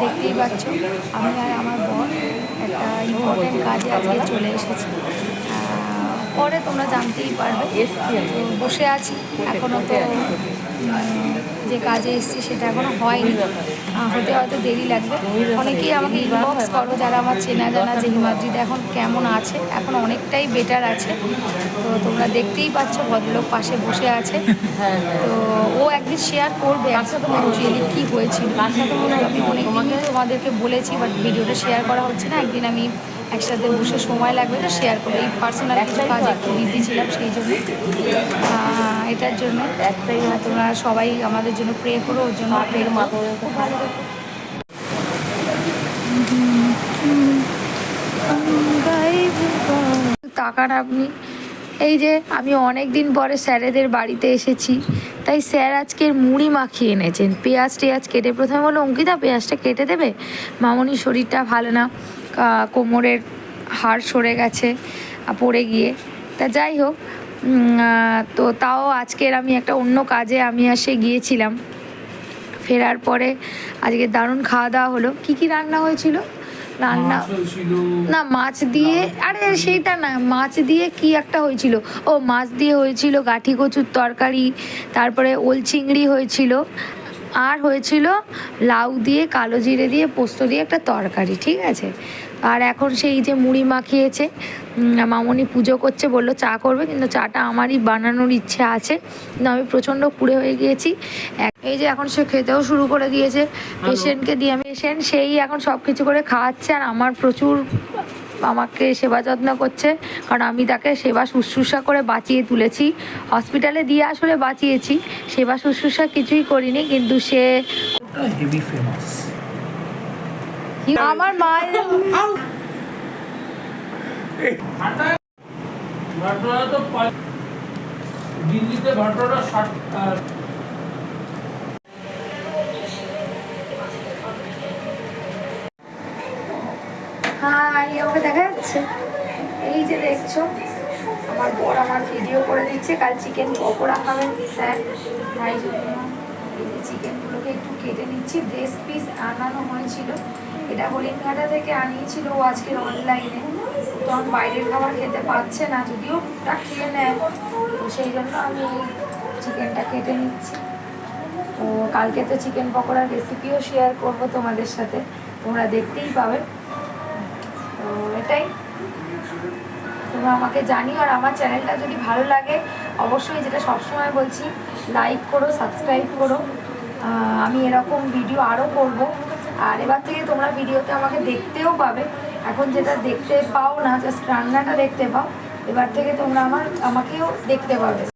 দেখতেই পাচ্ছ। আমি আর আমার বোন একটা ইম্পর্টেন্ট কাজে আজকে চলে এসেছি। পরে তোমরা জানতেই পারবে। বসে আছি এখনও তো যে কাজে এসেছি সেটা এখনও হয়নি। হতে হয়তো দেরি লাগবে। অনেকেই আমাকে ইনবক্স করো, যারা আমার চেনা জানা, যে হিমাদ্রিদ এখন কেমন আছে, এখন অনেকটাই বেটার আছে। তো তোমরা দেখতেই পাচ্ছ, ভদ্রলোক পাশে বসে আছে। তো ও একদিন শেয়ার করবে অ্যাকচুয়ালি কী হয়েছিল। আমি অনেকদিনই তোমাদেরকে বলেছি বাট ভিডিওটা শেয়ার করা হচ্ছে না। একদিন আমি একসাথে বসে সময় লাগবে তো শেয়ার করব। এই পার্সোনাল কিছু কাজ একটু বিজি ছিলাম সেই জন্য। এটার জন্য তোমরা সবাই আমাদের জন্য প্রে করো, ওর জন্য প্রে থেকো আপনি এই যে আমি অনেক দিন পরে স্যারেদের বাড়িতে এসেছি, তাই স্যার আজকের মুড়ি মাখিয়ে এনেছেন। পেঁয়াজ টেয়াজ কেটে প্রথমে বলল, অঙ্কিতা, পেঁয়াজটা কেটে দেবে? মামনির শরীরটা ভালো না কোমরের হাড় সরে গেছে পড়ে গিয়ে। তা যাই হোক তো তাও আজকের আমি একটা অন্য কাজে আমি আসে গিয়েছিলাম। ফেরার পরে আজকে দারুণ খাওয়া দাওয়া হলো। কি কি রান্না হয়েছিল? রান্না না। মাছ দিয়ে আরে সেইটা না মাছ দিয়ে কি একটা হয়েছিল? ও মাছ দিয়ে হয়েছিল গাঠি কচুর তরকারি তারপরে ওল চিংড়ি হয়েছিল আর হয়েছিল লাউ দিয়ে কালো জিরে দিয়ে পোস্ত দিয়ে একটা তরকারি ঠিক আছে? আর এখন সেই যে মুড়ি মাখিয়েছে মামনি পুজো করছে বলল চা করবে কিন্তু চাটা আমারই বানানোর ইচ্ছে আছে। কিন্তু আমি প্রচণ্ড কুড়ে হয়ে গিয়েছি। এই যে এখন সে খেতেও শুরু করে দিয়েছে। পেশেন্টকে দিয়ে আমি পেশেন্ট সেই এখন সব কিছু করে খাওয়াচ্ছে আর আমার প্রচুর আমাকে সেবা যত্ন করছে কারণ আমি তাকে সেবা শুশ্রূষা করে বাঁচিয়ে তুলেছি। হসপিটালে দিয়ে আসলে বাঁচিয়েছি সেবা শুশ্রূষা কিছুই করিনি কিন্তু সে আমার মায়ের ভাটরা তো পা- দিল্লিতে ভাটরা হাই, আমাকে দেখা যাচ্ছে? এই যে দেখছ, আমার বর আমার ভিডিও করে দিচ্ছে, কাল চিকেন পকোড়া খাবেন স্যার, তাই জন্য এই চিকেনগুলোকে একটু কেটে নিচ্ছি। ব্রেস্ট পিস আনানো হয়েছিল। এটা হরিণঘাটা থেকে আনিয়েছিল ও আজকের অনলাইনে তখন বাইরের খাবার খেতে পাচ্ছে না, যদিও ওটা খেয়ে নেয়। তো সেই জন্য আমি চিকেনটা কেটে নিচ্ছি। তো কালকে তো চিকেন পকোড়ার রেসিপিও শেয়ার করব তোমাদের সাথে। তোমরা দেখতেই পাবে। তো এটাই। তোমরা আমাকে জানিও আর আমার চ্যানেলটা যদি ভালো লাগে, অবশ্যই যেটা সবসময় বলছি লাইক করো সাবস্ক্রাইব করো। আমি এরকম ভিডিও আরও করব। আর এবার থেকে তোমরা ভিডিওতে আমাকে দেখতেও পাবে। এখন যেটা দেখতে পাও না জাস্ট রান্নাটা দেখতে পাও, এবার থেকে তোমরা আমার, আমাকেও দেখতে পাবে।